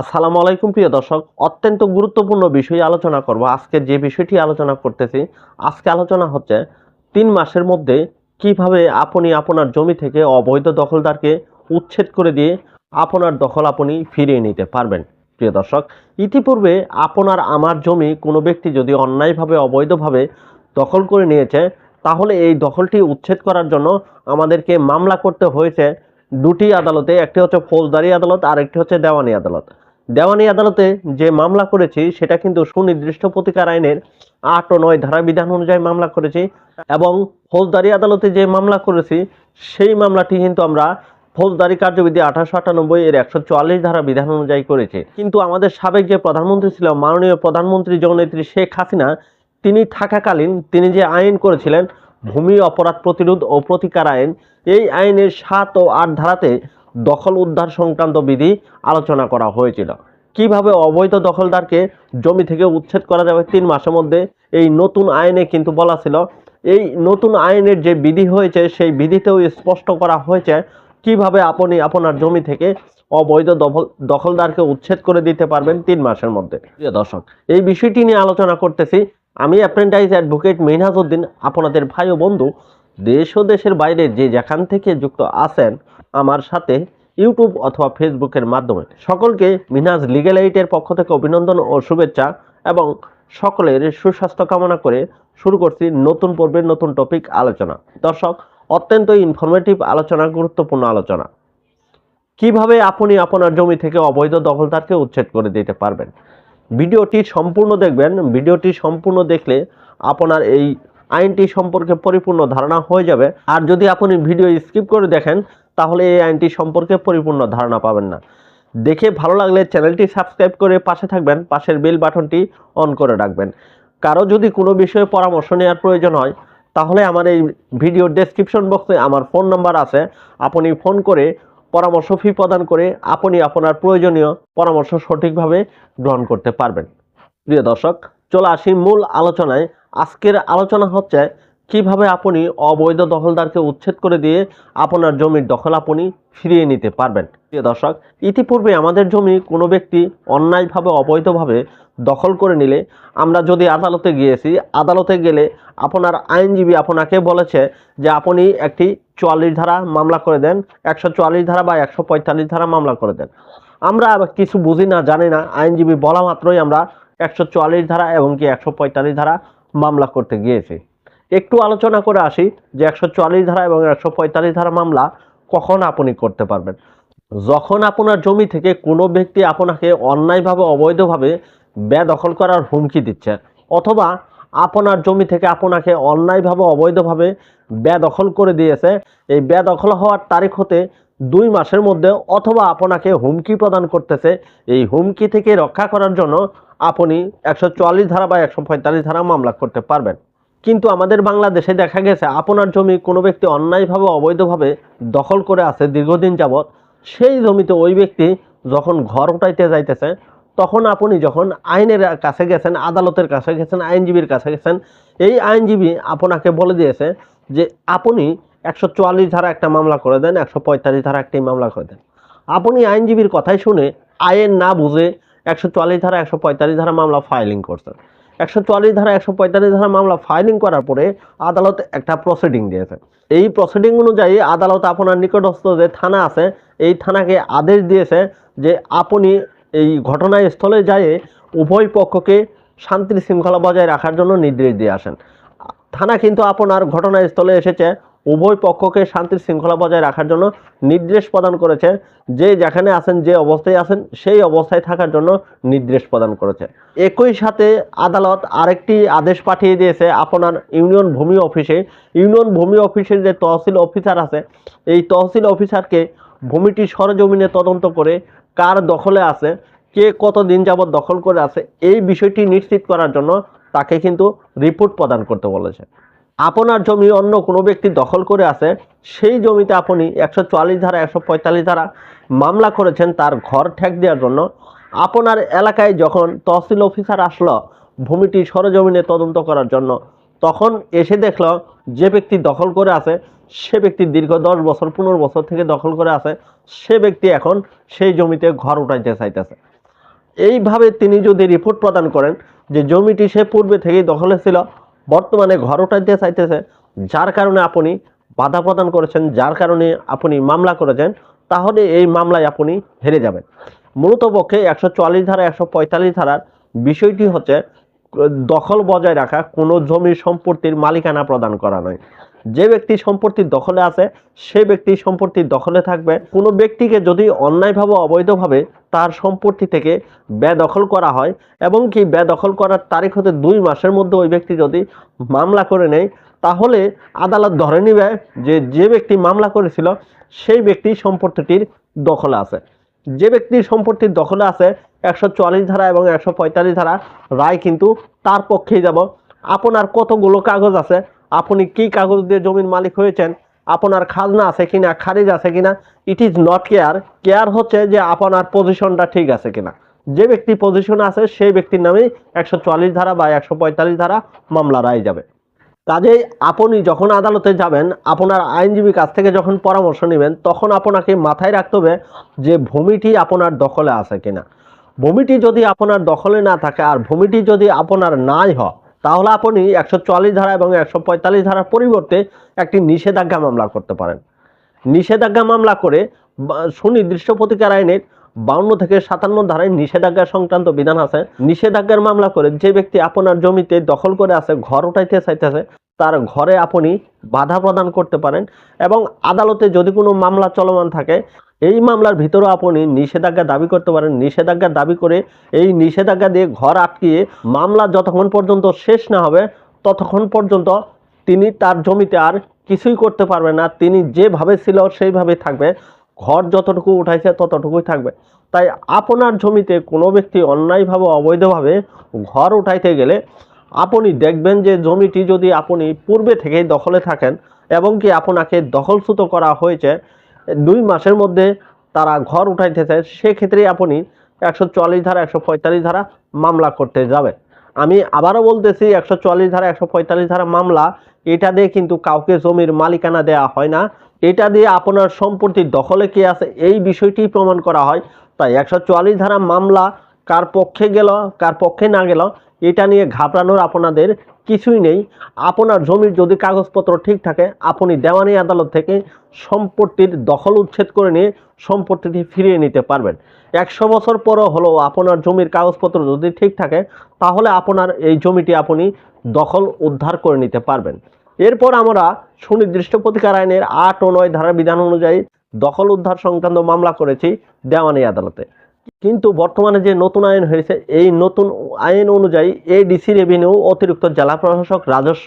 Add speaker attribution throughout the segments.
Speaker 1: আসসালামু আলাইকুম প্রিয় দর্শক, অত্যন্ত গুরুত্বপূর্ণ বিষয় আলোচনা করব। আজকে যে বিষয়টি আলোচনা করতেছি, আজকে আলোচনা হচ্ছে তিন মাসের মধ্যে কীভাবে আপনি আপনার জমি থেকে অবৈধ দখলদারকে উচ্ছেদ করে দিয়ে আপনার দখল আপনি ফিরিয়ে নিতে পারবেন। প্রিয় দর্শক, ইতিপূর্বে আপনার আমার জমি কোনো ব্যক্তি যদি অন্যায়ভাবে, অবৈধভাবে দখল করে নিয়েছে, তাহলে এই দখলটি উচ্ছেদ করার জন্য আমাদেরকে মামলা করতে হয়েছে দুটি আদালতে, একটি হচ্ছে ফৌজদারি আদালত আর একটি হচ্ছে দেওয়ানি আদালত। দেওয়ানি আদালতে যে মামলা করেছি, সেটা কিন্তু সুনির্দিষ্ট প্রতিকার আইনের আট ও নয় ধারা বিধান অনুযায়ী মামলা করেছি এবং ফৌজদারি আদালতে যে মামলা করেছি, সেই মামলাটি কিন্তু আমরা ফৌজদারি কার্যবিধি আঠারোশো আটানব্বই এর একশো চুয়াল্লিশ ধারা বিধান অনুযায়ী করেছি। কিন্তু আমাদের সাবেক যে প্রধানমন্ত্রী ছিল, মাননীয় প্রধানমন্ত্রী জননেত্রী শেখ হাসিনা, তিনি থাকাকালীন তিনি যে আইন করেছিলেন, ভূমি অপরাধ প্রতিরোধ ও প্রতিকার আইন, এই আইনের সাত ও আট ধারাতে দখল উদ্ধার সংক্রান্ত বিধি আলোচনা করা হয়েছিল। কীভাবে অবৈধ দখলদারকে জমি থেকে উচ্ছেদ করা যাবে তিন মাসের মধ্যে, এই নতুন আইনে কিন্তু বলা ছিল। এই নতুন আইনের যে বিধি হয়েছে, সেই বিধিতেও স্পষ্ট করা হয়েছে কীভাবে আপনি আপনার জমি থেকে অবৈধ দখল দখলদারকে উচ্ছেদ করে দিতে পারবেন তিন মাসের মধ্যে। প্রিয় দর্শক, এই বিষয়টি নিয়ে আলোচনা করতেছি আমি অ্যাপ্রেন্টাইজ অ্যাডভোকেট মিনহাজউদ্দিন, আপনাদের ভাই ও বন্ধু, দেশ ও দেশের বাইরে যে যেখান থেকে যুক্ত আছেন, আমার সাথে ইউটিউব অথবা ফেসবুকের মাধ্যমে। সকলকে মিনহাজ লিগেল এইটের পক্ষ থেকে অভিনন্দন ও শুভেচ্ছা এবং সকলের সুস্বাস্থ্য কামনা করে শুরু করছি নতুন পর্বের নতুন টপিক আলোচনা। দর্শক, অত্যন্ত ইনফরমেটিভ আলোচনা, গুরুত্বপূর্ণ আলোচনা। কীভাবে আপনি আপনার জমি থেকে অবৈধ দখলদারকে উচ্ছেদ করে দিতে পারবেন? ভিডিওটি সম্পূর্ণ দেখবেন। ভিডিওটি সম্পূর্ণ দেখলে আপনার এই আইনটি সম্পর্কে পরিপূর্ণ ধারণা হয়ে যাবে। আর যদি আপনি ভিডিও স্কিপ করে দেখেন, তাহলে এই আইনটি সম্পর্কে পরিপূর্ণ ধারণা পাবেন না। দেখে ভালো লাগলে চ্যানেলটি সাবস্ক্রাইব করে পাশে থাকবেন, পাশের বেল বাটনটি অন করে রাখবেন। কারও যদি কোনো বিষয়ে পরামর্শ নেওয়ার প্রয়োজন হয়, তাহলে আমার এই ভিডিও ডেসক্রিপশন বক্সে আমার ফোন নাম্বার আছে। আপনি ফোন করে পরামর্শ ফি প্রদান করে আপনি আপনার প্রয়োজনীয় পরামর্শ সঠিকভাবে গ্রহণ করতে পারবেন। প্রিয় দর্শক, চলে আসি মূল আলোচনায়। আজকের আলোচনা হচ্ছে কীভাবে আপনি অবৈধ দখলদারকে উচ্ছেদ করে দিয়ে আপনার জমির দখল আপনি ফিরিয়ে নিতে পারবেন? প্রিয় দর্শক, ইতিপূর্বে আমাদের জমি কোনো ব্যক্তি অন্যায়ভাবে, অবৈধভাবে দখল করে নিলে আমরা যদি আদালতে গিয়েছি, আদালতে গেলে আপনার আইনজীবী আপনাকে বলেছে যে আপনি একটি চুয়াল্লিশ ধারা মামলা করে দেন, একশো চুয়াল্লিশ ধারা বা একশো পঁয়তাল্লিশ ধারা মামলা করে দেন। আমরা কিছু বুঝি না, জানি না, আইনজীবী বলা মাত্রই আমরা একশো চুয়াল্লিশ ধারা এবং কি একশো পঁয়তাল্লিশ ধারা মামলা করতে গিয়েছি। একটু আলোচনা করে আসি যে একশো চুয়াল্লিশ ধারা এবং একশো পঁয়তাল্লিশ ধারা মামলা কখন আপনি করতে পারবেন। যখন আপনার জমি থেকে কোনো ব্যক্তি আপনাকে অন্যায়ভাবে, অবৈধভাবে বেদখল করার হুমকি দিচ্ছে অথবা আপনার জমি থেকে আপনাকে অন্যায়ভাবে, অবৈধভাবে বেদখল করে দিয়েছে, এই বেদখল হওয়ার তারিখ হতে দুই মাসের মধ্যে অথবা আপনাকে হুমকি প্রদান করতেছে, এই হুমকি থেকে রক্ষা করার জন্য আপনি একশো চুয়াল্লিশ ধারা বা একশো পঁয়তাল্লিশ ধারা মামলা করতে পারবেন। কিন্তু আমাদের বাংলাদেশে দেখা গেছে আপনার জমি কোনো ব্যক্তি অন্যায়ভাবে, অবৈধভাবে দখল করে আছে দীর্ঘদিন যাবৎ। সেই জমিতে ওই ব্যক্তি যখন ঘর উঠাইতে যাইতেছে, তখন আপনি যখন আইনের কাছে গেছেন, আদালতের কাছে গেছেন, আইনজীবীর কাছে গেছেন, এই আইনজীবী আপনাকে বলে দিয়েছে যে আপনি একশো চুয়াল্লিশ ধারা একটা মামলা করে দেন, একশো পঁয়তাল্লিশ ধারা একটি মামলা করে দেন। আপনি আইনজীবীর কথাই শুনে, আইন না বুঝে একশো চুয়াল্লিশ ধারা, একশো পঁয়তাল্লিশ ধারা মামলা ফাইলিং করছেন। একশো চুয়াল্লিশ ধারা, একশো পঁয়তাল্লিশ ধারা মামলা ফাইলিং করার পরে আদালত একটা প্রসিডিং দিয়েছে। এই প্রসিডিং অনুযায়ী আদালত আপনার নিকটস্থ যে থানা আছে, এই থানাকে আদেশ দিয়েছে যে আপনি এই ঘটনাস্থলে যায় উভয় পক্ষকে শান্তির শৃঙ্খলা বজায় রাখার জন্য নির্দেশ দিয়ে আসেন। থানা কিন্তু আপনার ঘটনাস্থলে এসেছে উভয় পক্ষকে শান্তির শৃঙ্খলা বজায় রাখার জন্য নির্দেশ প্রদান করেছে। যে যেখানে আছেন, যে অবস্থায় আছেন, সেই অবস্থায় থাকার জন্য নির্দেশ প্রদান করেছে। একই সাথে আদালত আরেকটি আদেশ পাঠিয়ে দিয়েছে আপনার ইউনিয়ন ভূমি অফিসে। ইউনিয়ন ভূমি অফিসের যে তহসিল অফিসার আছে, এই তহসিল অফিসারকে ভূমিটি সরজমিনে তদন্ত করে কার দখলে আছে, কে কত দিন যাবৎ দখল করে আছে, এই বিষয়টি নিশ্চিত করার জন্য তাকে কিন্তু রিপোর্ট প্রদান করতে বলেছে। আপনার জমি অন্য কোনো ব্যক্তি দখল করে আছে, সেই জমিতে আপনি একশো চুয়াল্লিশ ধারা, একশো পঁয়তাল্লিশ ধারা মামলা করেছেন তার ঘর ঠেক দেওয়ার জন্য। আপনার এলাকায় যখন তহসিল অফিসার আসলো ভূমিটি সরজমিনে তদন্ত করার জন্য, তখন এসে দেখল যে ব্যক্তি দখল করে আছে, সে ব্যক্তি দীর্ঘ দশ বছর, পনেরো বছর থেকে দখল করে আছে, সে ব্যক্তি এখন সেই জমিতে ঘর উঠাইতে চাইতেছে। এইভাবে তিনি যদি রিপোর্ট প্রদান করেন যে জমিটি সে পূর্বে থেকেই দখলে ছিল বর্তমানে ঘর উঠাইতে চাইতেছে, যার কারণে আপনি বাধা প্রদান করেছেন, যার কারণে আপনি মামলা করেছেন, তাহলে এই মামলায় আপনি হেরে যাবেন। মূলত পক্ষে একশো চুয়াল্লিশ ধারা, একশো পঁয়তাল্লিশ ধারার বিষয়টি হচ্ছে, দখল বজায় রাখা, কোনো জমির সম্পত্তির মালিকানা প্রদান করা নয়। যে ব্যক্তি সম্পত্তির দখলে আছে, সে ব্যক্তি সম্পত্তির দখলে থাকবে। কোনো ব্যক্তিকে যদি অন্যায়ভাবে, অবৈধভাবে তার সম্পত্তি থেকে বেদখল করা হয় এবং কি বেদখল করার তারিখ হতে দুই মাসের মধ্যে ওই ব্যক্তি যদি মামলা করে নেয়, তাহলে আদালত ধরে নিবে যে যে ব্যক্তি মামলা করেছিল, সেই ব্যক্তি সম্পত্তিটির দখলে আছে। যে ব্যক্তির সম্পত্তির দখলে আছে, একশো চুয়াল্লিশ ধারা এবং একশো পঁয়তাল্লিশ ধারা রায় কিন্তু তার পক্ষেই যাব। আপনার কতগুলো কাগজ আছে? আপনি কি কাগজ দিয়ে জমির মালিক হয়েছেন? আপনার খাজনা আছে কিনা, খারিজ আছে কিনা it is not care care হচ্ছে যে আপনার পজিশনটা ঠিক আছে কিনা। যে ব্যক্তি পজিশন আছে, সেই ব্যক্তির নামেই একশো চুয়াল্লিশ ধারা বা একশো পঁয়তাল্লিশ ধারা মামলা রায় যাবে। কাজেই আপনি যখন আদালতে যাবেন, আপনার আইনজীবী কাছ থেকে যখন পরামর্শ নেবেন, তখন আপনাকে মাথায় রাখতে হবে যে ভূমিটি আপনার দখলে আছে কিনা। ভূমিটি যদি আপনার দখলে না থাকে, আর ভূমিটি যদি আপনার নাই হয় তাহলে আপনি একশো চুয়াল্লিশ ধারা এবং একশো পঁয়তাল্লিশ ধারার পরিবর্তে একটি নিষেধাজ্ঞা মামলা করতে পারেন। নিষেধাজ্ঞা মামলা করে সুনির্দিষ্ট প্রতিকার আইনের বাউন্ন থেকে সাতান্ন ধারায় নিষেধাজ্ঞা সংক্রান্ত বিধান আছে। নিষেধাজ্ঞার মামলা করে যে ব্যক্তি আপনার জমিতে দখল করে আছে, ঘর উঠাইতে চাইতেছে, তার ঘরে আপনি বাধা প্রদান করতে পারেন এবং আদালতে যদি কোনো মামলা চলমান থাকে এই মামলার ভিতরেও আপনি নিষেধাজ্ঞা দাবি করতে পারেন। নিষেধাজ্ঞা দাবি করে এই নিষেধাজ্ঞা দিয়ে ঘর আটকিয়ে মামলা যতক্ষণ পর্যন্ত শেষ না হবে, ততক্ষণ পর্যন্ত তিনি তার জমিতে আর কিছুই করতে পারবে না। তিনি যেভাবে ছিল সেইভাবে থাকবে। ঘর যতটুকু উঠাইছে ততটুকুই থাকবে। তাই আপনার জমিতে কোনো ব্যক্তি অন্যায়ভাবে, অবৈধভাবে ঘর উঠাইতে গেলে আপনি দেখবেন যে জমিটি যদি আপনি পূর্বে থেকেই দখলে থাকেন এবং কি আপনাকে দখলচ্যুত করা হয়েছে দুই মাসের মধ্যে তারা ঘর উঠাইতেছে সেক্ষেত্রে আপনি একশো চুয়াল্লিশ ধারা, একশো পঁয়তাল্লিশ ধারা মামলা করতে যাবেন। আমি আবারও বলতেছি, একশো চুয়াল্লিশ ধারা, একশো পঁয়তাল্লিশ ধারা মামলা, এটা দিয়ে কিন্তু কাউকে জমির মালিকানা দেওয়া হয় না। এটা দিয়ে আপনার সম্পত্তির দখলে কি আছে, এই বিষয়টি প্রমাণ করা হয়। তাই একশো চুয়াল্লিশ ধারা মামলা কার পক্ষে গেল, কার পক্ষে না গেল, এটা নিয়ে ঘাবড়ানোর আপনাদের কিছুই নেই। আপনার জমির যদি কাগজপত্র ঠিক থাকে, আপনি দেওয়ানি আদালত থেকে সম্পত্তির দখল উচ্ছেদ করে নিয়ে সম্পত্তিটি ফিরিয়ে নিতে পারবেন। একশো বছর পরও হলেও আপনার জমির কাগজপত্র যদি ঠিক থাকে, তাহলে আপনার এই জমিটি আপনি দখল উদ্ধার করে নিতে পারবেন। এরপর আমরা সুনির্দিষ্ট প্রতিকার আইনের আট ও নয় ধারার বিধান অনুযায়ী দখল উদ্ধার সংক্রান্ত মামলা করেছি দেওয়ানি আদালতে। কিন্তু বর্তমানে যে নতুন আইন হয়েছে, এই নতুন আইন অনুযায়ী এডিসি রেভিনিউ অতিরিক্ত জেলা প্রশাসক রাজস্ব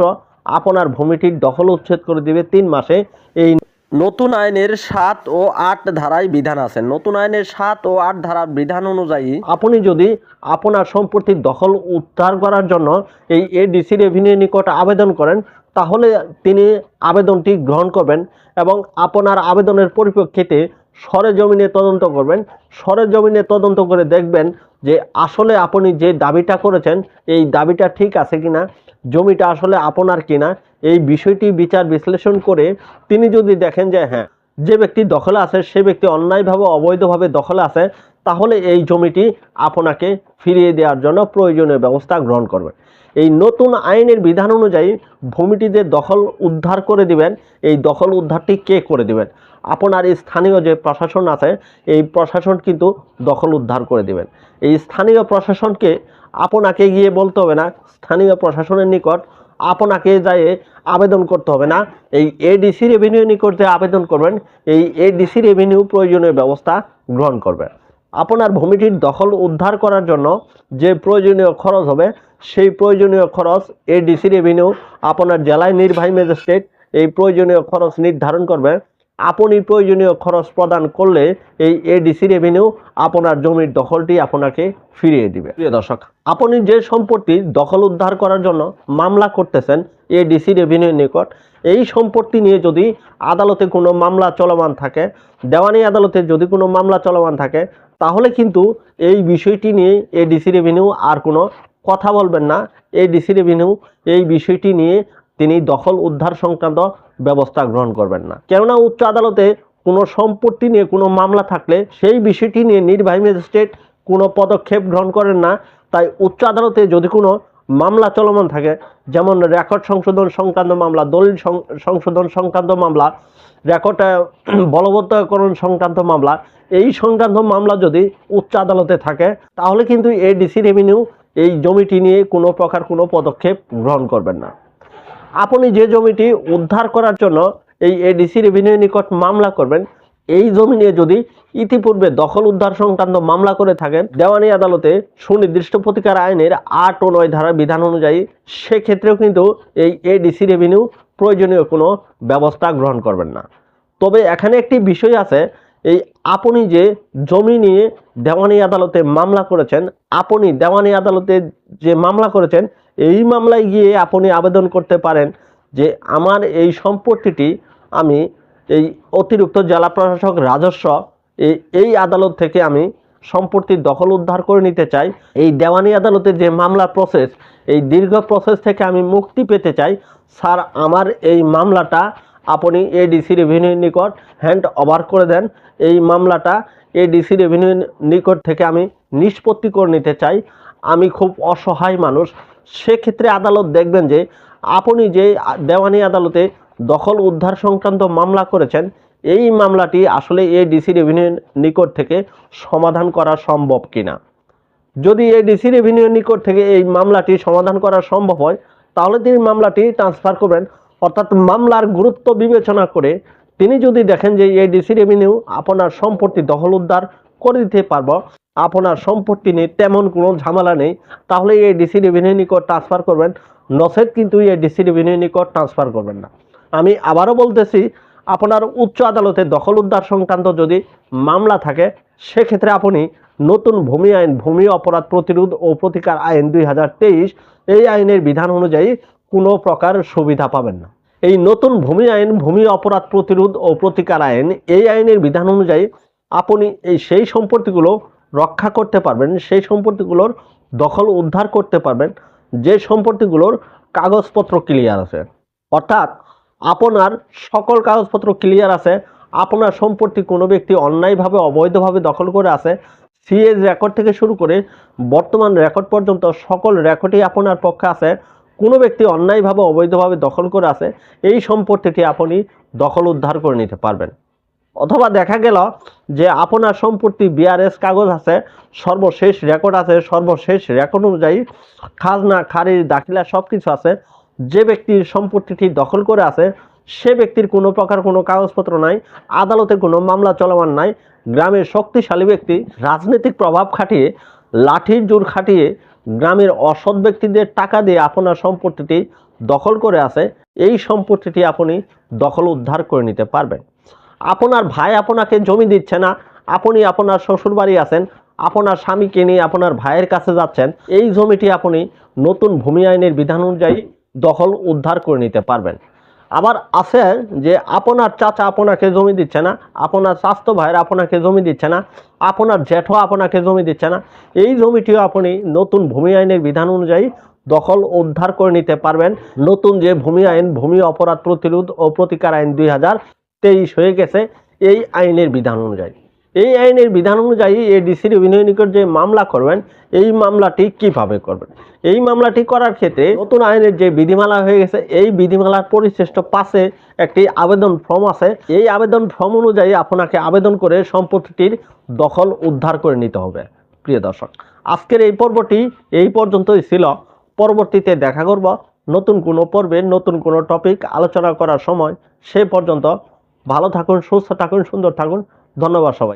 Speaker 1: আপনার ভূমিটির দখল উচ্ছেদ করে দিবে তিন মাসে। এই নতুন আইনের সাত ও আট ধারায় বিধান আছে। নতুন আইনের সাত ও আট ধারার বিধান অনুযায়ী আপনি যদি আপনার সম্পত্তির দখল উদ্ধার করার জন্য এই এডিসি রেভিনিউ নিকট আবেদন করেন, তাহলে তিনি আবেদনটি গ্রহণ করবেন এবং আপনার আবেদনের পরিপ্রেক্ষিতে সরেজমিনে তদন্ত করবেন। সরেজমিনে তদন্ত করে দেখবেন যে আসলে আপনি যে দাবিটা করেছেন, এই দাবিটা ঠিক আছে কিনা, জমিটা আসলে আপনার কিনা, এই বিষয়টি বিচার বিশ্লেষণ করে তিনি যদি দেখেন যে হ্যাঁ যে ব্যক্তি দখলে আছে, সে ব্যক্তি অন্যায়ভাবে, অবৈধভাবে দখলে আছে, তাহলে এই জমিটি আপনাকে ফিরিয়ে দেওয়ার জন্য প্রয়োজনীয় ব্যবস্থা গ্রহণ করবে। এই নতুন আইনের বিধান অনুযায়ী ভূমিটি যে দখল উদ্ধার করে দিবেন। এই দখল উদ্ধারটি কে করে দিবেন? আপনার স্থানীয় যে প্রশাসন আছে, এই প্রশাসন কিন্তু দখল উদ্ধার করে দিবেন। এই স্থানীয় প্রশাসনকে আপনাকে গিয়ে বলতে হবে না, স্থানীয় প্রশাসনের নিকট আপনাকে যাই আবেদন করতে হবে না। এই এডিসি রেভিনিউ নিকট আবেদন করবেন, এই এডিসি রেভিনিউ প্রয়োজনীয় ব্যবস্থা গ্রহণ করবে আপনার ভূমিটির দখল উদ্ধার করার জন্য যে প্রয়োজনীয় খরচ হবে, সেই প্রয়োজনীয় খরচ এডিসি রেভিনিউ আপনার জেলায় নির্বাহী ম্যাজিস্ট্রেট এই প্রয়োজনীয় খরচ নির্ধারণ করবে। আপনি প্রয়োজনীয় খরচ প্রদান করলে এই এডিসি রেভিনিউ আপনার জমির দখলটি আপনাকে ফিরিয়ে দিবে। প্রিয় দর্শক, আপনি যে সম্পত্তি দখল উদ্ধার করার জন্য মামলা করতেছেন এডিসি রেভিনিউর নিকট, এই সম্পত্তি নিয়ে যদি আদালতে কোনো মামলা চলমান থাকে, দেওয়ানি আদালতে যদি কোনো মামলা চলমান থাকে তাহলে কিন্তু এই বিষয়টি নিয়ে এডিসি রেভিনিউ আর কোনো কথা বলবেন না। এডিসি রেভিনিউ এই বিষয়টি নিয়ে তিনি দখল উদ্ধার সংক্রান্ত ব্যবস্থা গ্রহণ করবেন না। কেননা উচ্চ আদালতে কোনো সম্পত্তি নিয়ে কোনো মামলা থাকলে সেই বিষয়টি নিয়ে নির্বাহী ম্যাজিস্ট্রেট কোনো পদক্ষেপ গ্রহণ করেন না। তাই উচ্চ আদালতে যদি কোনো মামলা চলমান থাকে যেমন রেকর্ড সংশোধন সংক্রান্ত মামলা দলিল সংশোধন সংক্রান্ত মামলা রেকর্ড আহ, বলবৎকরণ সংক্রান্ত মামলা এই সংক্রান্ত মামলা যদি উচ্চ আদালতে থাকে, তাহলে কিন্তু এডিসি রেভিনিউ এই জমিটি নিয়ে কোনো প্রকার কোনো পদক্ষেপ গ্রহণ করবেন না। আপনি যে জমিটি উদ্ধার করার জন্য এই এডিসি রেভিনিউ নিকট মামলা করবেন, এই জমি নিয়ে যদি ইতিপূর্বে দখল উদ্ধার সংক্রান্ত মামলা করে থাকেন, দেওয়ানি আদালতে সুনির্দিষ্ট প্রতিকার আইনের আট ও নয় ধারার বিধান অনুযায়ী সেক্ষেত্রেও কিন্তু এই এডিসি রেভিনিউ প্রয়োজনীয় কোনো ব্যবস্থা গ্রহণ করবেন না। তবে এখানে একটি বিষয় আছে এই আপনি যে জমি নিয়ে দেওয়ানি আদালতে মামলা করেছেন, আপনি দেওয়ানি আদালতে যে মামলা করেছেন, এই মামলায় গিয়ে আপনি আবেদন করতে পারেন যে আমার এই সম্পত্তিটি আমি এই অতিরিক্ত জেলা প্রশাসক রাজস্ব এই আদালত থেকে আমি সম্পত্তির দখল উদ্ধার করে নিতে চাই। এই দেওয়ানি আদালতের যে মামলা প্রসেস এই দীর্ঘ প্রসেস থেকে আমি মুক্তি পেতে চাই। স্যার, আমার এই মামলাটা আপনি এডিসি রেভিনিউর নিকট হ্যান্ড ওভার করে দেন। এই মামলাটা এডিসি রেভিনিউর নিকট থেকে আমি নিষ্পত্তি করে নিতে চাই। আমি খুব অসহায় মানুষ। সেক্ষেত্রে আদালত দেখবেন যে আপনি যে দেওয়ানি আদালতে দখল উদ্ধার সংক্রান্ত মামলা করেছেন, এই মামলাটি আসলে এডিসি রেভিনিউর নিকট থেকে সমাধান করা সম্ভব কিনা। যদি এই ডিসি রেভিনিউর নিকট থেকে এই মামলাটি সমাধান করা সম্ভব হয়, তাহলে তিনি মামলাটি ট্রান্সফার করবেন। অর্থাৎ মামলার গুরুত্ব বিবেচনা করে তিনি যদি দেখেন যে এই ডিসি রেভিনিউ আপনার সম্পত্তি দখল উদ্ধার করে দিতে পারব, আপনার সম্পত্তি নিয়ে তেমন কোনো ঝামেলা নেই, তাহলে এই ডিসি রেভিনিউ নিকট ট্রান্সফার করবেন। নসেদ কিন্তু এই ডিসি রেভিনিউ নিকট ট্রান্সফার করবেন না। আমি আবারও বলতেছি, আপনার উচ্চ আদালতে দখল উদ্ধার সংক্রান্ত যদি মামলা থাকে, সেক্ষেত্রে আপনি নতুন ভূমি আইন, ভূমি অপরাধ প্রতিরোধ ও প্রতিকার আইন দুই হাজার তেইশ, এই আইনের বিধান অনুযায়ী কোনো প্রকার সুবিধা পাবেন না। এই নতুন ভূমি আইন, ভূমি অপরাধ প্রতিরোধ ও প্রতিকার আইন, এই আইনের বিধান অনুযায়ী আপনি এই সেই সম্পত্তিগুলো রক্ষা করতে পারবেন, সেই সম্পত্তিগুলোর দখল উদ্ধার করতে পারবেন, যে সম্পত্তিগুলোর কাগজপত্র ক্লিয়ার আছে। অর্থাৎ আপনার সকল কাগজপত্র ক্লিয়ার আছে, আপনার সম্পত্তি কোনো ব্যক্তি অন্যায়ভাবে, অবৈধভাবে দখল করে আছে সিএজ রেকর্ড থেকে শুরু করে বর্তমান রেকর্ড পর্যন্ত সকল রেকর্ডই আপনার পক্ষে আছে। কোনো ব্যক্তি অন্যায়ভাবে, অবৈধভাবে দখল করে আছে, এই সম্পত্তিটি আপনি দখল উদ্ধার করে নিতে পারবেন। অথবা দেখা গেল যে আপনার সম্পত্তি বিআরএস কাগজ আছে, সর্বশেষ রেকর্ড আছে, সর্বশেষ রেকর্ড অনুযায়ী খাজনা, খারিজ, দাখিলা সব কিছু আছে, যে ব্যক্তির সম্পত্তিটি দখল করে আছে, সে ব্যক্তির কোনো প্রকার কোনো কাগজপত্র নাই, আদালতে কোনো মামলা চলমান নাই, গ্রামের শক্তিশালী ব্যক্তি রাজনৈতিক প্রভাব খাটিয়ে, লাঠির জোর খাটিয়ে গ্রামের অসৎ ব্যক্তিদের টাকা দিয়ে আপনার সম্পত্তিটি দখল করে আছে, এই সম্পত্তিটি আপনি দখল উদ্ধার করে নিতে পারবেন। আপনার ভাই আপনাকে জমি দিচ্ছে না, আপনি আপনার শ্বশুরবাড়ি আছেন, আপনার স্বামীকে নিয়ে আপনার ভাইয়ের কাছে যাচ্ছেন, এই জমিটি আপনি নতুন ভূমি আইনের বিধান অনুযায়ী দখল উদ্ধার করে নিতে পারবেন। আবার আছে যে আপনার চাচা আপনাকে জমি দিচ্ছে না, আপনার স্বাস্থ্য ভাইয়ের আপনাকে জমি দিচ্ছে না, আপনার জ্যাঠো আপনাকে জমি দিচ্ছে না, এই জমিটিও আপনি নতুন ভূমি আইনের বিধান অনুযায়ী দখল উদ্ধার করে নিতে পারবেন। নতুন যে ভূমি আইন, ভূমি অপরাধ প্রতিরোধ ও প্রতিকার আইন দুই হাজার তেইশ হয়ে গেছে, এই আইনের বিধান অনুযায়ী। এই আইনের বিধান অনুযায়ী এই ডিসি রেভিনিউ নিকট যে মামলা করবেন, এই মামলাটি কীভাবে করবেন? এই মামলাটি করার ক্ষেত্রে নতুন আইনের যে বিধিমালা হয়ে গেছে, এই বিধিমালার পরিশিষ্ট পাশে একটি আবেদন ফর্ম আছে। এই আবেদন ফর্ম অনুযায়ী আপনাকে আবেদন করে সম্পত্তিটির দখল উদ্ধার করে নিতে হবে, প্রিয় দর্শক। আজকের এই পর্বটি এই পর্যন্তই ছিল। পরবর্তীতে দেখা করব। নতুন কোনো পর্বে নতুন কোনো টপিক আলোচনা করার সময় সে পর্যন্ত ভালো থাকুন, সুস্থ থাকুন, সুন্দর থাকুন। ধন্যবাদ সবাই।